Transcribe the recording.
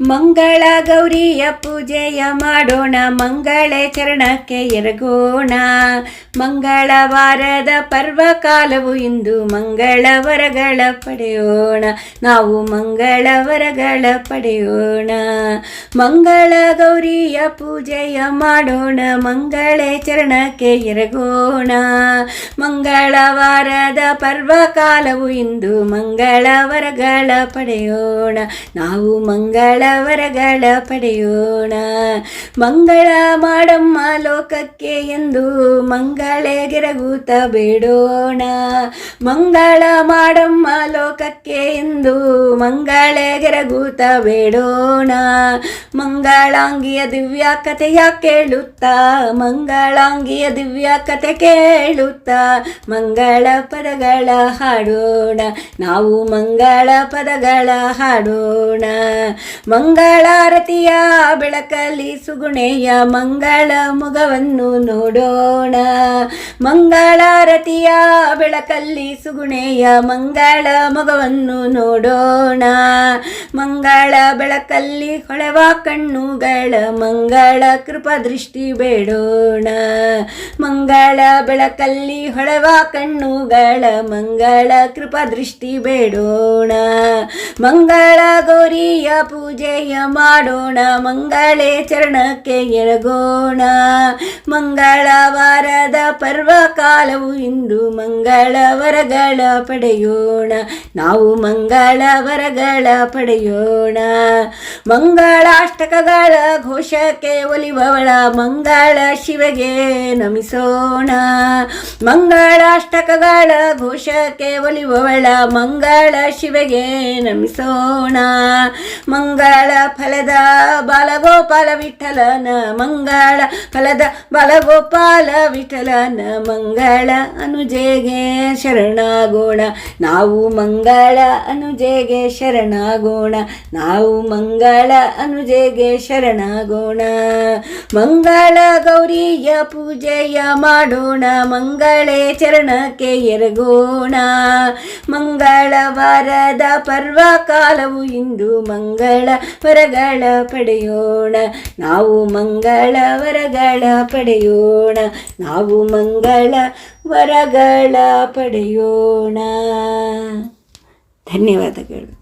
ಮಂಗಳ ಗೌರಿಯ ಪೂಜೆಯ ಮಾಡೋಣ, ಮಂಗಳ ಚರಣಕ್ಕೆ ಎರಗೋಣ. ಮಂಗಳವಾರದ ಪರ್ವಕಾಲವು ಇಂದು ಮಂಗಳ ವರಗಳ ಪಡೆಯೋಣ. ನಾವು ಮಂಗಳ ವರಗಳ ಪಡೆಯೋಣ. ಮಂಗಳ ಗೌರಿಯ ಪೂಜೆಯ ಮಾಡೋಣ, ಮಂಗಳ ಚರಣಕ್ಕೆ ಎರಗೋಣ. ಮಂಗಳವಾರದ ಪರ್ವಕಾಲವು ಇಂದು ಮಂಗಳ ವರಗಳ ಪಡೆಯೋಣ. ನಾವು ಮಂಗಳ ವರಗಳ ಪಡೆಯೋಣ. ಮಂಗಳ ಮಾಡಮ್ಮ ಲೋಕಕ್ಕೆ ಎಂದು ಮಂಗಳೇ ಗಿರಗೂತ ಬೇಡೋಣ. ಮಂಗಳ ಮಾಡಮ್ಮ ಲೋಕಕ್ಕೆ ಎಂದು ಮಂಗಳೇ ಗಿರಗೂತ ಬೇಡೋಣ. ಮಂಗಳಾಂಗಿಯ ದಿವ್ಯ ಕಥೆಯ ಕೇಳುತ್ತಾ, ಮಂಗಳಾಂಗಿಯ ದಿವ್ಯ ಕಥೆ ಕೇಳುತ್ತಾ, ಮಂಗಳ ಪದಗಳ ಹಾಡೋಣ. ನಾವು ಮಂಗಳ ಪದಗಳ ಹಾಡೋಣ. ಮಂಗಳಾರತಿಯ ಬೆಳಕಲ್ಲಿ ಸುಗುಣೆಯ ಮಂಗಳ ಮುಗವನ್ನು ನೋಡೋಣ. ಮಂಗಳಾರತಿಯ ಬೆಳಕಲ್ಲಿ ಸುಗುಣೆಯ ಮಂಗಳ ಮುಗವನ್ನು ನೋಡೋಣ. ಮಂಗಳ ಬೆಳಕಲ್ಲಿ ಹೊಳೆವ ಕಣ್ಣುಗಳ ಮಂಗಳ ಕೃಪಾ ದೃಷ್ಟಿ ಬೇಡೋಣ. ಮಂಗಳ ಬೆಳಕಲ್ಲಿ ಹೊಳೆವ ಕಣ್ಣುಗಳ ಮಂಗಳ ಕೃಪಾ ದೃಷ್ಟಿ ಬೇಡೋಣ. ಮಂಗಳ ಗೌರಿಯ ಪೂಜೆಯ ಮಾಡೋಣ, ಮಂಗಳೇ ಚರಣಕ್ಕೆ ಎಳಗೋಣ ಮಂಗಳವಾರದ ಪರ್ವಕಾಲವು ಇಂದು ಮಂಗಳ ವರಗಳ ಪಡೆಯೋಣ. ನಾವು ಮಂಗಳ ವರಗಳ ಪಡೆಯೋಣ. ಮಂಗಳಾಷ್ಟಕಗಳ ಘೋಷಕ್ಕೆ ಒಲಿವವಳ, ಮಂಗಳ ಶಿವಗೆ ನಮಿಸೋಣ. ಮಂಗಳಾಷ್ಟಕಗಳ ಘೋಷಕ್ಕೆ ಒಲಿವವಳ, ಮಂಗಳ ಶಿವಗೆ ನಮಿಸೋಣ. ಮಂಗಳ ಫಲದ ಬಾಲಗೋಪಾಲ ವಿಠಲನ ಮಂಗಳ ಫಲದ ಬಾಲಗೋಪಾಲ ವಿಠಲನ ಮಂಗಳ ಅನುಜೆಗೆ ಶರಣಾಗೋಣ. ನಾವು ಮಂಗಳ ಅನುಜೆಗೆ ಶರಣಾಗೋಣ. ನಾವು ಮಂಗಳ ಅನುಜೆಗೆ ಶರಣಾಗೋಣ. ಮಂಗಳ ಗೌರಿಯ ಪೂಜೆಯ ಮಾಡೋಣ. ಮಂಗಳೇ ಚರಣಕ್ಕೆ ಎರಗೋಣ. ಮಂಗಳವಾರದ ಪರ್ವಕಾಲವು ಇಂದು ಮಂಗಳ ವರಗಳ ಪಡೆಯೋಣ. ನಾವು ಮಂಗಳ ವರಗಳ ಪಡೆಯೋಣ. ನಾವು ಮಂಗಳ ವರಗಳ ಪಡೆಯೋಣ. ಧನ್ಯವಾದಗಳು.